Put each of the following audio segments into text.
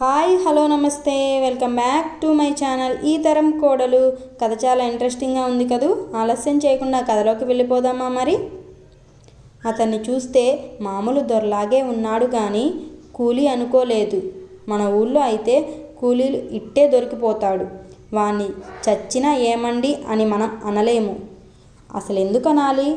Hi hello నమస్తే. Welcome back to my channel ఈ తరం కోడలు. కథ చాలా ఇంట్రెస్టింగ్గా ఉంది కదూ? ఆలస్యం చేయకుండా కథలోకి వెళ్ళిపోదామా మరి? అతన్ని చూస్తే మామూలు దొరలాగే ఉన్నాడు కానీ కూలీ అనుకోలేదు. మన ఊళ్ళో అయితే కూలీలు ఇట్టే దొరికిపోతాడు. వాణ్ణి చచ్చినా ఏమండి అని మనం అనలేము. అసలు ఎందుకు అనాలి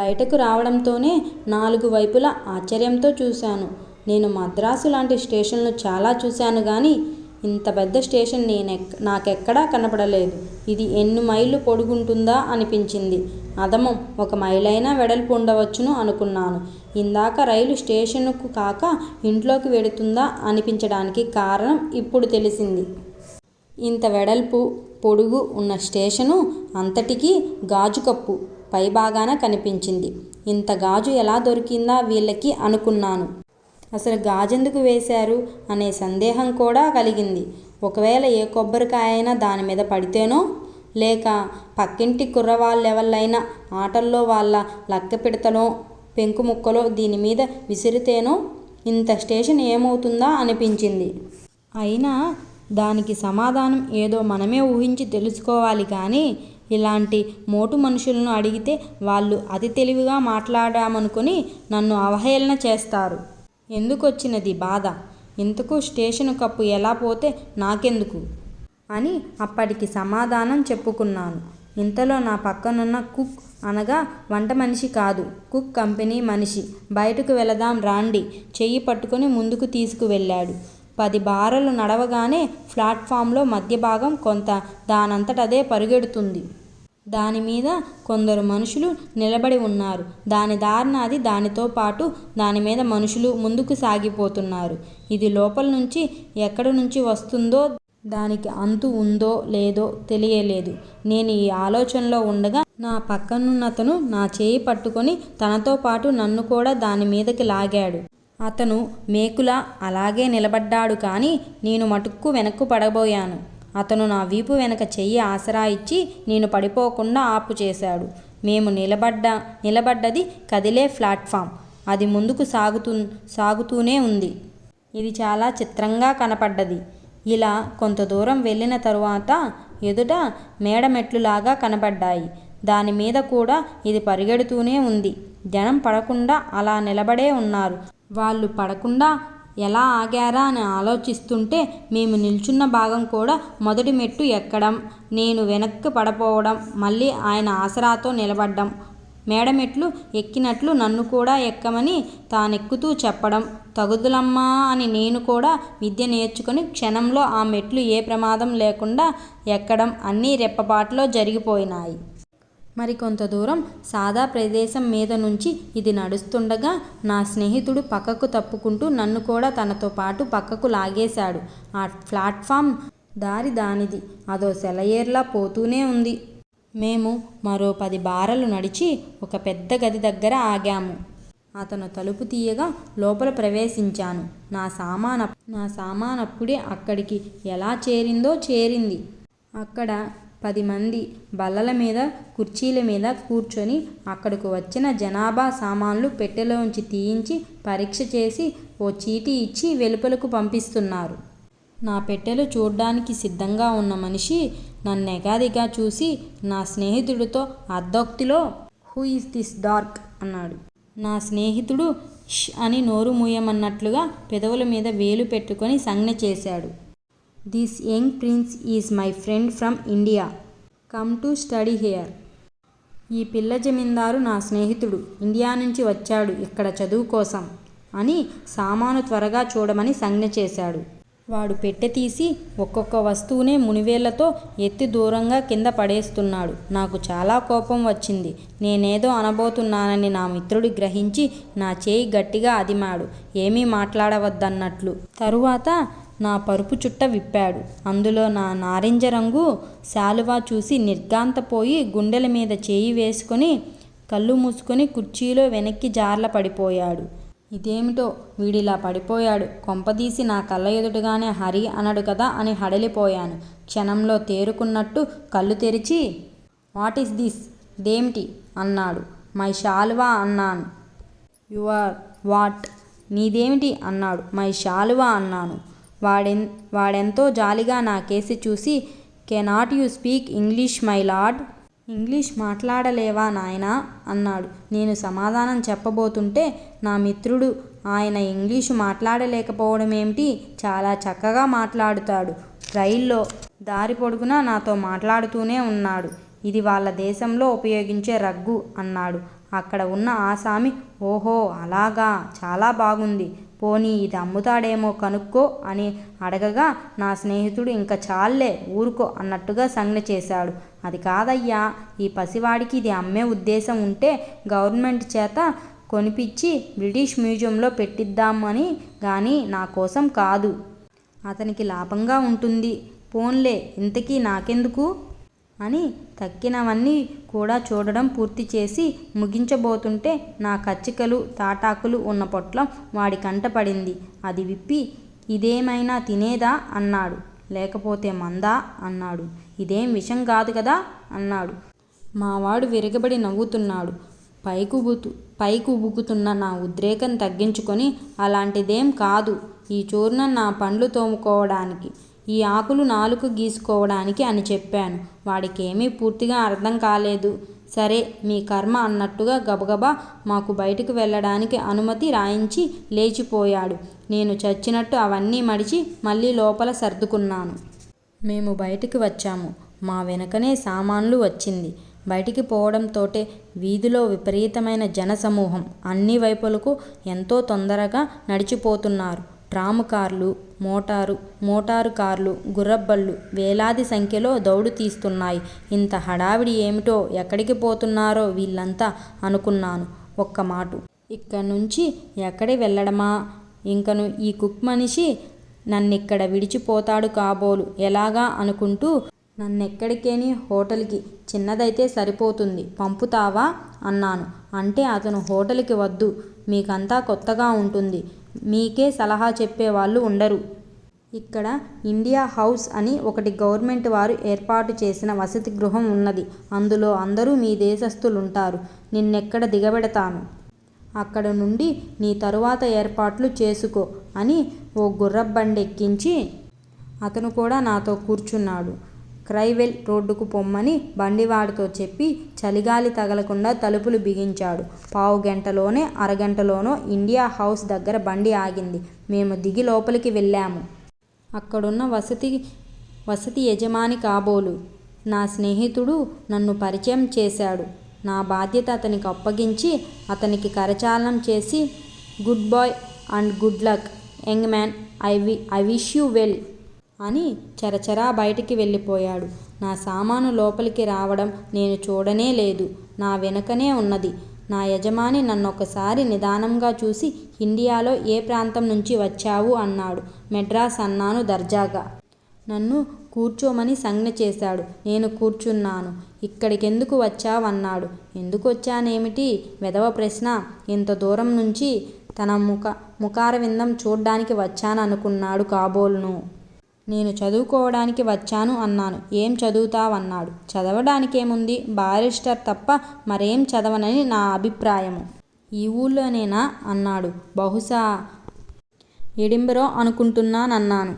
బయటకు రావడంతోనే నాలుగు వైపులా ఆశ్చర్యంతో చూశాను. నేను మద్రాసు లాంటి స్టేషన్లు చాలా చూశాను కానీ ఇంత పెద్ద స్టేషన్ నేను నాకెక్కడా కనపడలేదు. ఇది ఎన్ని మైళ్ళు పొడుగుంటుందా అనిపించింది. అదమం ఒక మైలైనా వెడల్పు ఉండవచ్చును అనుకున్నాను. ఇందాక రైలు స్టేషన్కు కాక ఇంట్లోకి వెడుతుందా అనిపించడానికి కారణం ఇప్పుడు తెలిసింది. ఇంత వెడల్పు పొడుగు ఉన్న స్టేషను అంతటికీ గాజు కప్పు పైభాగాన కనిపించింది. ఇంత గాజు ఎలా దొరికిందా వీళ్ళకి అనుకున్నాను. అసలు గాజెందుకు వేశారు అనే సందేహం కూడా కలిగింది. ఒకవేళ ఏ కొబ్బరికాయ అయినా దాని మీద పడితేనో? లేక పక్కింటి కుర్రవాళ్ళెవళ్ళైనా ఆటల్లో వాళ్ళ లక్క పిడతలో పెంకు ముక్కలో దీని మీద విసిరితేనో? ఇంత స్టేషన్ ఏమవుతుందా అనిపించింది. అయినా దానికి సమాధానం ఏదో మనమే ఊహించి తెలుసుకోవాలి కానీ ఇలాంటి మోటు మనుషులను అడిగితే వాళ్ళు అతి తెలివిగా మాట్లాడామనుకుని నన్ను అవహేళన చేస్తారు. ఎందుకొచ్చినది బాధ? ఇంతకు స్టేషన్ కప్పు ఎలా పోతే నాకెందుకు? అని అప్పటికి సమాధానం చెప్పుకున్నాను. ఇంతలో నా పక్కనున్న కుక్ అనగా వంట మనిషి కాదు. కుక్ కంపెనీ మనిషి. బయటకు వెళదాం రాండి. చెయ్యి పట్టుకొని ముందుకు తీసుకువెళ్ళాడు. పది బారలు నడవగానే ప్లాట్ఫామ్లో మధ్య భాగం కొంత దానంతటదే పరుగెడుతుంది. దాని మీద కొందరు మనుషులు నిలబడి ఉన్నారు. దాని దారిన అది దానితో పాటు దాని మీద మనుషులు ముందుకు సాగిపోతున్నారు. ఇది లోపల నుంచి ఎక్కడి నుంచి వస్తుందో దానికి అంతు ఉందో లేదో తెలియలేదు. నేను ఈ ఆలోచనలో ఉండగా నా పక్కనున్నతను నా చేయి పట్టుకొని తనతో పాటు నన్ను కూడా దాని మీదకి లాగాడు. అతను మేకులా అలాగే నిలబడ్డాడు కానీ నేను మటుక్కు వెనక్కు పడబోయాను. అతను నా వీపు వెనక చెయ్యి ఆసరా ఇచ్చి నేను పడిపోకుండా ఆపు చేశాడు. మేము నిలబడ్డ నిలబడ్డది కదిలే ప్లాట్ఫామ్. అది ముందుకు సాగుతూ సాగుతూనే ఉంది. ఇది చాలా చిత్రంగా కనపడ్డది. ఇలా కొంత దూరం వెళ్ళిన తరువాత ఎదుట మేడమెట్లులాగా కనబడ్డాయి. దాని మీద కూడా ఇది పరిగెడుతూనే ఉంది. జనం పడకుండా అలా నిలబడే ఉన్నారు. వాళ్ళు పడకుండా ఎలా ఆగారా అని ఆలోచిస్తుంటే మేము నిల్చున్న భాగం కూడా మొదటి మెట్టు ఎక్కడం నేను వెనక్కి పడపోవడం మళ్ళీ ఆయన ఆసరాతో నిలబడ్డం. మేడమెట్లు ఎక్కినట్లు నన్ను కూడా ఎక్కమని తానెక్కుతూ చెప్పడం. తగుదులమ్మా అని నేను కూడా విద్య నేర్చుకుని క్షణంలో ఆ మెట్లు ఏ ప్రమాదం లేకుండా ఎక్కడం అన్నీ రెప్పపాటులో జరిగిపోయినాయి. మరి కొంత దూరం సాదా ప్రదేశం మీద నుంచి ఇది నడుస్తుండగా నా స్నేహితుడు పక్కకు తప్పుకుంటూ నన్ను కూడా తనతో పాటు పక్కకు లాగేశాడు. ఆ ప్లాట్ఫామ్ దారి దానిది. అదో సెలయేర్లా పోతూనే ఉంది. మేము మరో పది బారలు నడిచి ఒక పెద్ద గది దగ్గర ఆగాము. అతను తలుపు తీయగా లోపల ప్రవేశించాను. నా సామాన నా సామానప్పుడే అక్కడికి ఎలా చేరిందో చేరింది. అక్కడ పది మంది బల్లల మీద కుర్చీల మీద కూర్చొని అక్కడకు వచ్చిన జనాభా సామాన్లు పెట్టెలోంచి తీయించి పరీక్ష చేసి ఓ చీటీ ఇచ్చి వెలుపలకు పంపిస్తున్నారు. నా పెట్టెలు చూడ్డానికి సిద్ధంగా ఉన్న మనిషి నన్నెగాదిగా చూసి నా స్నేహితుడితో అర్ధోక్తిలో హూ ఇస్ దిస్ డార్క్? అన్నాడు. నా స్నేహితుడు ష్ అని నోరు మూయమన్నట్లుగా పెదవుల మీద వేలు పెట్టుకొని సంజ్ఞ చేశాడు. This young prince is my friend from India come to study here ఈ పిల్ల జమీందారు నా స్నేహితుడు. ఇండియా నుంచి వచ్చాడు. ఇక్కడ చదువు కోసం అని సామాను త్వరగా చూడమని సంజ్ఞ చేశాడు. వాడు పెట్టె తీసి ఒక్కొక్క వస్తువునే మునివేళ్ళతో ఎత్తి దూరంగా కింద పడేస్తున్నాడు. నాకు చాలా కోపం వచ్చింది. నేనేదో అనబోతున్నానని నా మిత్రుడు గ్రహించి నా చేయి గట్టిగా అదిమాడు. ఏమీ మాట్లాడవద్దన్నట్లు. తరువాత నా పరుపు చుట్ట విప్పాడు. అందులో నా నారింజ రంగు శాలువా చూసి నిర్గాంతపోయి గుండెల మీద చేయి వేసుకొని కళ్ళు మూసుకొని కుర్చీలో వెనక్కి జార్ల పడిపోయాడు. ఇదేమిటో? వీడిలా పడిపోయాడు. కొంపదీసి నా కళ్ళ ఎదుటగానే హరి అనడు కదా అని హడలిపోయాను. క్షణంలో తేరుకున్నట్టు కళ్ళు తెరిచి వాట్ ఈస్ దిస్? దేమిటి అన్నాడు. మై శాలువా అన్నాను. Your what? నీదేమిటి? అన్నాడు. మై శాలువా అన్నాను. వాడెన్ వాడెంతో జాలిగా నా కేసి చూసి cannot you speak English my lord? English మాట్లాడలేవా నాయనా? అన్నాడు. నేను సమాధానం చెప్పబోతుంటే నా మిత్రుడు ఆయన ఇంగ్లీషు మాట్లాడలేకపోవడమేమిటి? చాలా చక్కగా మాట్లాడుతాడు. రైల్లో దారి పొడుగునా నాతో మాట్లాడుతూనే ఉన్నాడు. ఇది వాళ్ళ దేశంలో ఉపయోగించే రగ్గు అన్నాడు. అక్కడ ఉన్న ఆసామి ఓహో అలాగా చాలా బాగుంది. పోనీ ఇది అమ్ముతాడేమో కనుక్కో అని అడగగా నా స్నేహితుడు ఇంకా చాల్లే ఊరుకో అన్నట్టుగా సంజ్ఞ చేశాడు. అది కాదయ్యా ఈ పసివాడికి ఇది అమ్మే ఉద్దేశం ఉంటే గవర్నమెంట్ చేత కొనిపించి బ్రిటిష్ మ్యూజియంలో పెట్టిద్దామని కానీ నా కోసం కాదు. అతనికి లాభంగా ఉంటుంది. పోన్లే ఇంతకీ నాకెందుకు? అని తక్కినవన్నీ కూడా చూడడం పూర్తి చేసి ముగించబోతుంటే నా కచ్చికలు తాటాకులు ఉన్న పొట్లం వాడి కంట పడింది. అది విప్పి ఇదేమైనా తినేదా? అన్నాడు. లేకపోతే మందా? అన్నాడు. ఇదేం విషం కాదు కదా? అన్నాడు. మావాడు విరగబడి నవ్వుతున్నాడు. పైకుబుతు పైకుబుకుతున్న నా ఉద్రేకం తగ్గించుకొని అలాంటిదేం కాదు. ఈ చూర్ణం నా పండ్లు తోముకోవడానికి. ఈ ఆకులు నాలుక గీసుకోవడానికి అని చెప్పాను. వాడికేమీ పూర్తిగా అర్థం కాలేదు. సరే మీ కర్మ అన్నట్టుగా గబగబా మాకు బయటకు వెళ్ళడానికి అనుమతి రాయించి లేచిపోయాడు. నేను చచ్చినట్టు అవన్నీ మడిచి మళ్ళీ లోపల సర్దుకున్నాను. మేము బయటికి వచ్చాము. మా వెనకనే సామాన్లు వచ్చింది. బయటికి పోవడంతోటే వీధిలో విపరీతమైన జనసమూహం. అన్ని వైపులకు ఎంతో తొందరగా నడిచిపోతున్నారు. ట్రాము కార్లు మోటారు మోటారు కార్లు గుర్రబళ్ళు వేలాది సంఖ్యలో దౌడు తీస్తున్నాయి. ఇంత హడావిడి ఏమిటో ఎక్కడికి పోతున్నారో వీళ్ళంతా అనుకున్నాను. ఒక్క మాటు. ఇక్కడి నుంచి ఎక్కడి వెళ్ళడమా? ఇంకను ఈ కుక్ మనిషి నన్నిక్కడ విడిచిపోతాడు కాబోలు ఎలాగా అనుకుంటూ నన్నెక్కడికేని హోటల్కి చిన్నదైతే సరిపోతుంది పంపుతావా? అన్నాను. అంటే అతను హోటల్కి వద్దు. మీకంతా కొత్తగా ఉంటుంది. మీకే సలహా చెప్పేవాళ్ళు ఉండరు. ఇక్కడ ఇండియా హౌస్ అని ఒకటి గవర్నమెంట్ వారు ఏర్పాటు చేసిన వసతి గృహం ఉన్నది. అందులో అందరూ మీ దేశస్థులుంటారు. నిన్నెక్కడ దిగబెడతాను? అక్కడ నుండి నీ తరువాత ఏర్పాట్లు చేసుకో అని ఓ గుర్రబండెక్కించి అతను కూడా నాతో కూర్చున్నాడు. క్రైవెల్ రోడ్డుకు పొమ్మని బండివాడితో చెప్పి చలిగాలి తగలకుండా తలుపులు బిగించాడు. పావు గంటలోనే అరగంటలోనో ఇండియా హౌస్ దగ్గర బండి ఆగింది. మేము దిగి లోపలికి వెళ్ళాము. అక్కడున్న వసతి వసతి యజమాని కాబోలు. నా స్నేహితుడు నన్ను పరిచయం చేశాడు. నా బాధ్యత అతనికి అప్పగించి అతనికి కరచాలనం చేసి good boy and good luck young man I we I wish you well. అని చరచరా బయటికి వెళ్ళిపోయాడు. నా సామాను లోపలికి రావడం నేను చూడనే లేదు. నా వెనకనే ఉన్నది. నా యజమాని నన్నొకసారి నిదానంగా చూసి ఇండియాలో ఏ ప్రాంతం నుంచి వచ్చావు? అన్నాడు మెడ్రాస్ అన్నాను దర్జాగా. నన్ను కూర్చోమని సంజ్ఞ చేశాడు. నేను కూర్చున్నాను. ఇక్కడికెందుకు వచ్చావన్నాడు. ఎందుకు వచ్చానేమిటి వెధవ ప్రశ్న. ఇంత దూరం నుంచి తన ముఖ ముఖారవిందం చూడ్డానికి వచ్చాననుకున్నాడు కాబోలును. నేను చదువుకోవడానికి వచ్చాను అన్నాను. ఏం చదువుతావన్నాడు. చదవడానికేముంది? బారిస్టర్ తప్ప మరేం చదవనని నా అభిప్రాయము. ఈ ఊళ్ళోనేనా? అన్నాడు. బహుశా ఎడింబరో అనుకుంటున్నానన్నాను.